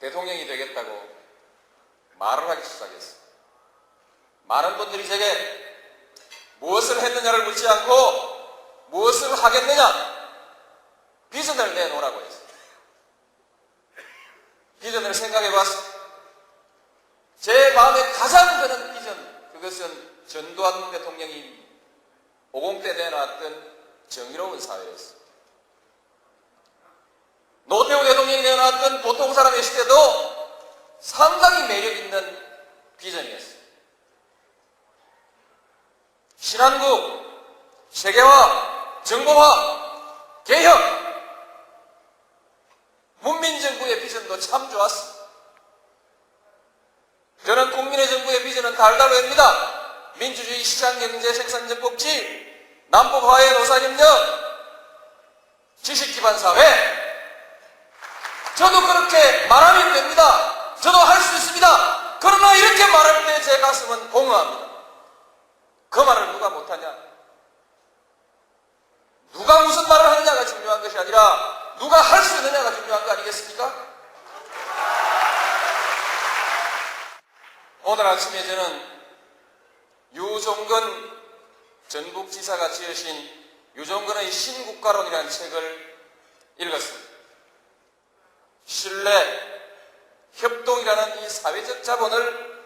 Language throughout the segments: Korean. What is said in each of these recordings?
대통령이 되겠다고 말을 하기 시작했어. 많은 분들이 제게 무엇을 했느냐를 묻지 않고 무엇을 하겠느냐 비전을 내놓으라고 했어. 비전을 생각해 봤어. 제 마음에 가장 드는 비전 그것은 전두환 대통령이 50대 내놨던 정의로운 사회였어. 노태우 대통령이 내놨던 보통 사람의 시대도 상당히 매력 있는 비전이었어. 신한국, 세계화, 정보화, 개혁, 문민정부의 비전도 참 좋았어. 저는 국민의 정부의 비전은 달달합니다. 민주주의 시장경제 생산적 복지, 남북화해 노사협력, 지식기반 사회. 저도 그렇게 말하면 됩니다. 저도 할 수 있습니다. 그러나 이렇게 말할 때 제 가슴은 공허합니다. 그 말을 누가 못하냐? 누가 무슨 말을 하느냐가 중요한 것이 아니라 누가 할 수 있느냐가 중요한 거 아니겠습니까? 오늘 아침에 저는 유종근 전북지사가 지으신 유종근의 신국가론이라는 책을 읽었습니다. 신뢰, 협동이라는 이 사회적 자본을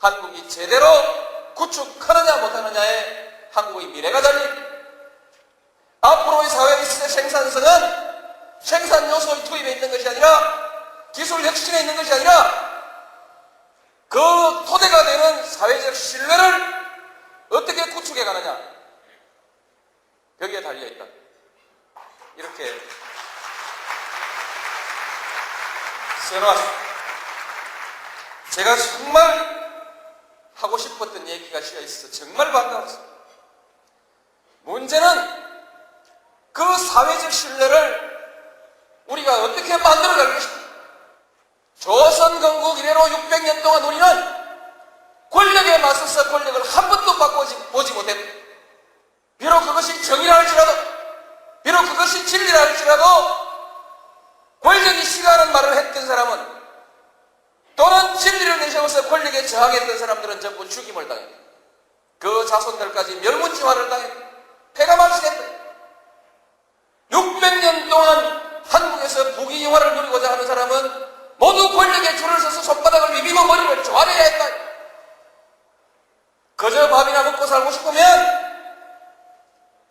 한국이 제대로 구축하느냐 못하느냐에 한국의 미래가 달린 앞으로의 사회의 시대 생산성은 생산 요소의 투입에 있는 것이 아니라 기술 혁신에 있는 것이 아니라 그 토대가 되는 사회적 신뢰를 어떻게 구축해 가느냐 여기에 달려 있다. 이렇게 써놓았습니다. 제가 정말 하고 싶었던 얘기가 있어 정말 반가웠어요. 문제는 그 사회적 신뢰를 우리가 어떻게 만들어갈 것인가. 조선 건국 이래로 600년 동안 우리는 권력에 맞서서 권력을 한 번도 바꿔보지 못했다. 비록 그것이 정의라 할지라도, 비록 그것이 진리라 할지라도, 했던 사람은 또는 진리를 내세워서 권력에 저항했던 사람들은 전부 죽임을 당했다. 그 자손들까지 멸문지화를 당했다. 폐가 망신했다. 600년 동안 한국에서 부귀영화를 누리고자 하는 사람은 모두 권력에 줄을 서서 손바닥을 비비고 머리를 조아려야 했다. 그저 밥이나 먹고 살고 싶으면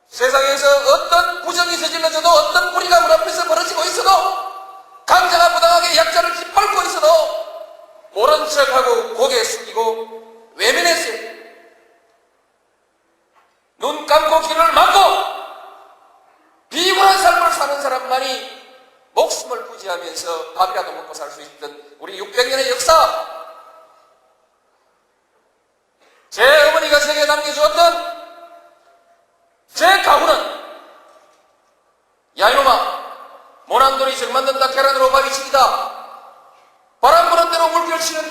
세상에서 어떤 부정이 저질러져도 어떤 뿌리가 문 앞에서 벌어지고 있어도 강자가 부당하게 약자를 짓밟고 있어도 모른 척하고 고개 숙이고 외면했어요. 눈 감고 귀를 막고 비굴한 삶을 사는 사람만이 목숨을 부지하면서 밥이라도 먹고 살 수 있던 우리 600년의 역사. 제 어머니가 제게 남겨주었던 제 가훈은 야 이놈아. 모난돌이 정 만든다 계란으로 밥이 치기다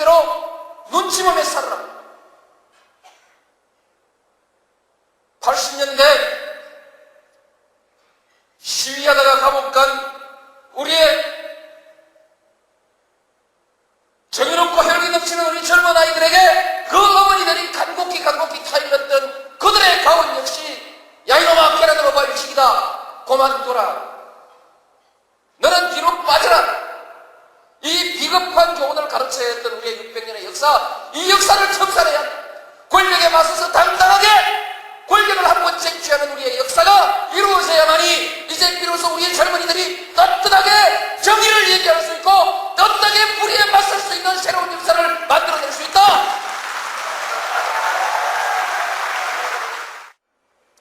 대로 눈치보며 살아라. 80년대 시위하다가 감옥 간 우리의 정의롭고 혈기 넘치는 우리 젊은 아이들에게 그 어머니들이 간곡히 간곡히 타일렀던 그들의 가원 역시 야 이놈아 계란으로 발치기다. 그만둬라. 너는 뒤로 빠져라 이 비겁한 교훈을 가르쳐야 했던 우리의 600년의 역사 이 역사를 청산해야 한다. 권력에 맞서서 당당하게 권력을 한 번 쟁취하는 우리의 역사가 이루어져야만이 이제 비로소 우리의 젊은이들이 떳떳하게 정의를 얘기할 수 있고 떳떳하게 불의에 맞설 수 있는 새로운 역사를 만들어낼 수 있다.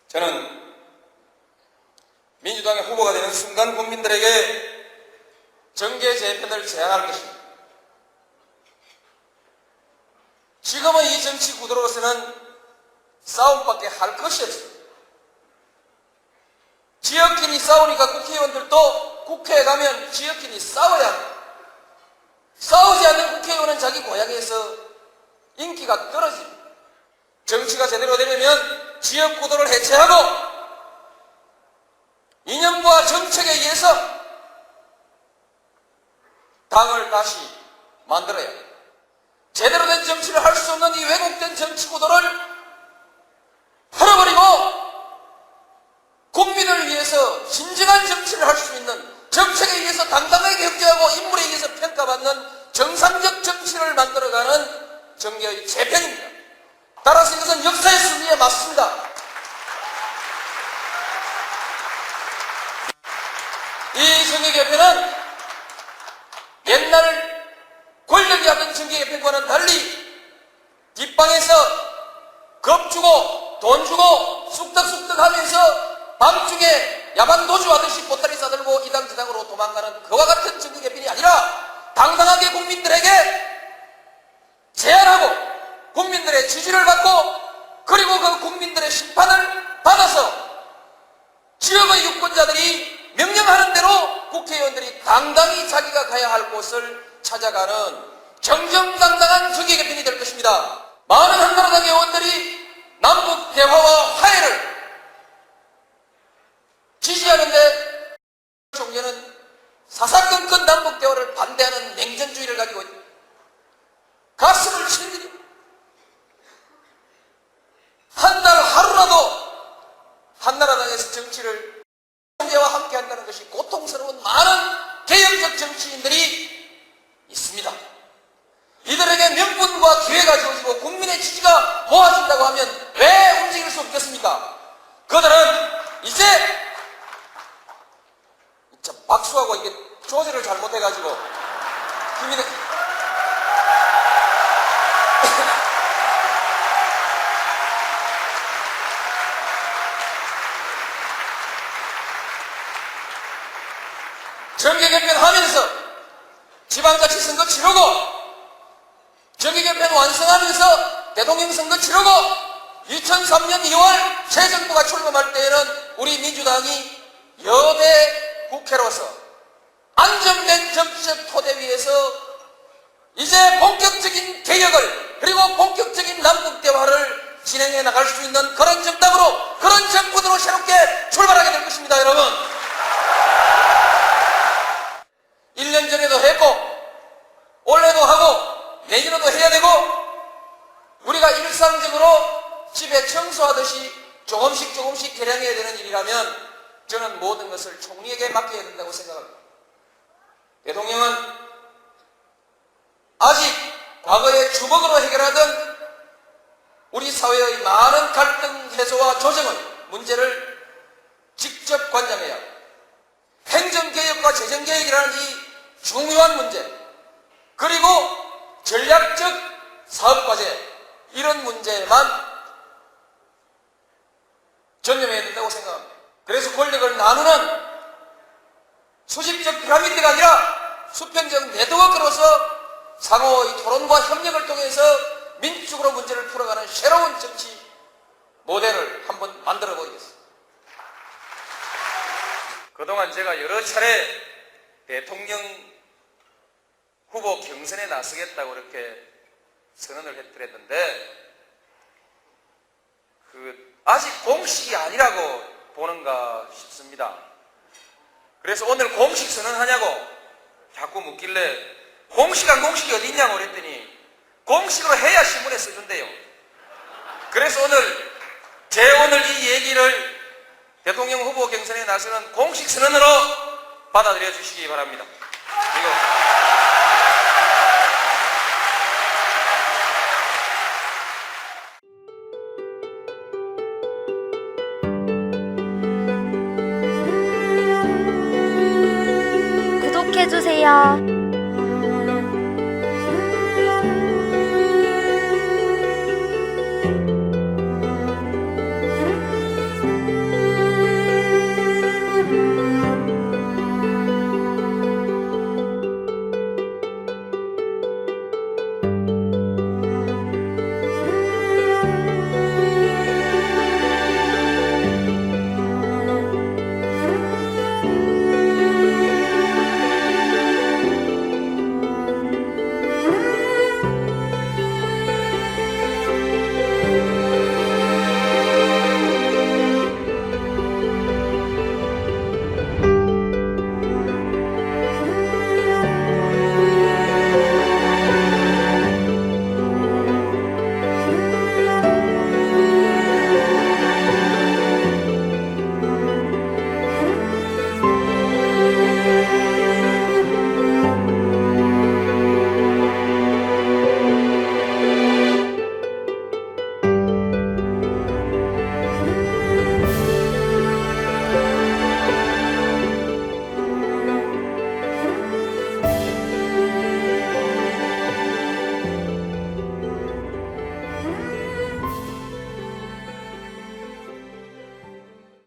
저는 민주당의 후보가 되는 순간 국민들에게 정계 재편을 제안할 것입니다. 지금의 이 구도로서는 싸움밖에 할 것이 없습니다. 지역끼리 싸우니까 국회의원들도 국회에 가면 지역끼리 싸워야 합니다. 싸우지 않는 국회의원은 자기 고향에서 인기가 떨어집니다. 정치가 제대로 되려면 지역 구도를 해체하고 이념과 정책에 의해서 당을 다시 만들어야 합니다. 제대로 된 정치를 할 수 없는 이 왜곡된 정치 구도를 풀어버리고 국민을 위해서 진정한 정치를 할 수 있는 정책에 의해서 당당하게 경제하고 인물에 의해서 평가받는 정상적 정치를 만들어가는 정계의 재편입니다. 따라서 이것은 역사의 순리에 맞습니다. 이 정계 개편은 옛날 권력이 하던 정계개편과는 달리 뒷방에서 겁 주고 돈 주고 쑥덕쑥덕 하면서 밤중에 야반 도주 하듯이 보따리 싸들고 이당 저당으로 도망가는 그와 같은 정계개편이 아니라 당당하게 국민들에게 제안하고 국민들의 지지를 받고 그리고 그 국민들의 심판을 받아서 지역의 유권자들이 명령하는 대로 국회의원들이 당당히 자기가 가야 할 곳을 찾아가는 정정당당한 정계 개편이 될 것입니다. 많은 한나라당 의원들이 남북 대화와 화해를 지지하는데 총리는 사사건건 남북 대화를 반대하는 냉전주의를 가지고. 가슴을 치는 일이 한달 하루라도 한나라당에서 정치를 경제와 함께 한다는 것이 고통스러운 많은 개혁적 정치인들이 있습니다. 이들에게 명분과 기회가 주어지고 국민의 지지가 모아진다고 하면 왜 움직일 수 없겠습니까? 그들은 이제 참 박수하고 이게 조세를 잘못해가지고 국민의 정계 개편하면서 지방자치 선거 치르고 정계 개편 완성하면서 대통령 선거 치르고 2003년 2월 새 정부가 출범할 때에는 우리 민주당이 여대 국회로서 안정된 정치적 토대 위에서 이제 본격적인 개혁을 그리고 본격적인 남북 대화를 진행해 나갈 수 있는 그런 정당으로 그런 정부으로 새롭게 출발하게 될 것입니다, 여러분. 1년 전에도 했고 올해도 하고 내년에도 해야 되고 우리가 일상적으로 집에 청소하듯이 조금씩 조금씩 개량해야 되는 일이라면 저는 모든 것을 총리에게 맡겨야 된다고 생각합니다. 대통령은 아직 과거에 주먹으로 해결하던 우리 사회의 많은 갈등 해소와 조정의 문제를 직접 관장해야. 행정개혁과 재정개혁이라는 이 중요한 문제, 그리고 전략적 사업과제, 이런 문제만 전념해야 된다고 생각합니다. 그래서 권력을 나누는 수직적 피라미드가 아니라 수평적 네트워크로서 상호의 토론과 협력을 통해서 민주적으로 문제를 풀어가는 새로운 정치 모델을 한번 만들어 보겠습니다. 그동안 제가 여러 차례 대통령 후보 경선에 나서겠다고 이렇게 선언을 했더랬는데 그 아직 공식이 아니라고 보는가 싶습니다. 그래서 오늘 공식 선언하냐고 자꾸 묻길래 공식한 공식이 어디 있냐고 그랬더니 공식으로 해야 신문에 써준대요. 그래서 오늘 제 오늘 이 얘기를 대통령 후보 경선에 나서는 공식 선언으로 받아들여 주시기 바랍니다. 이거 안.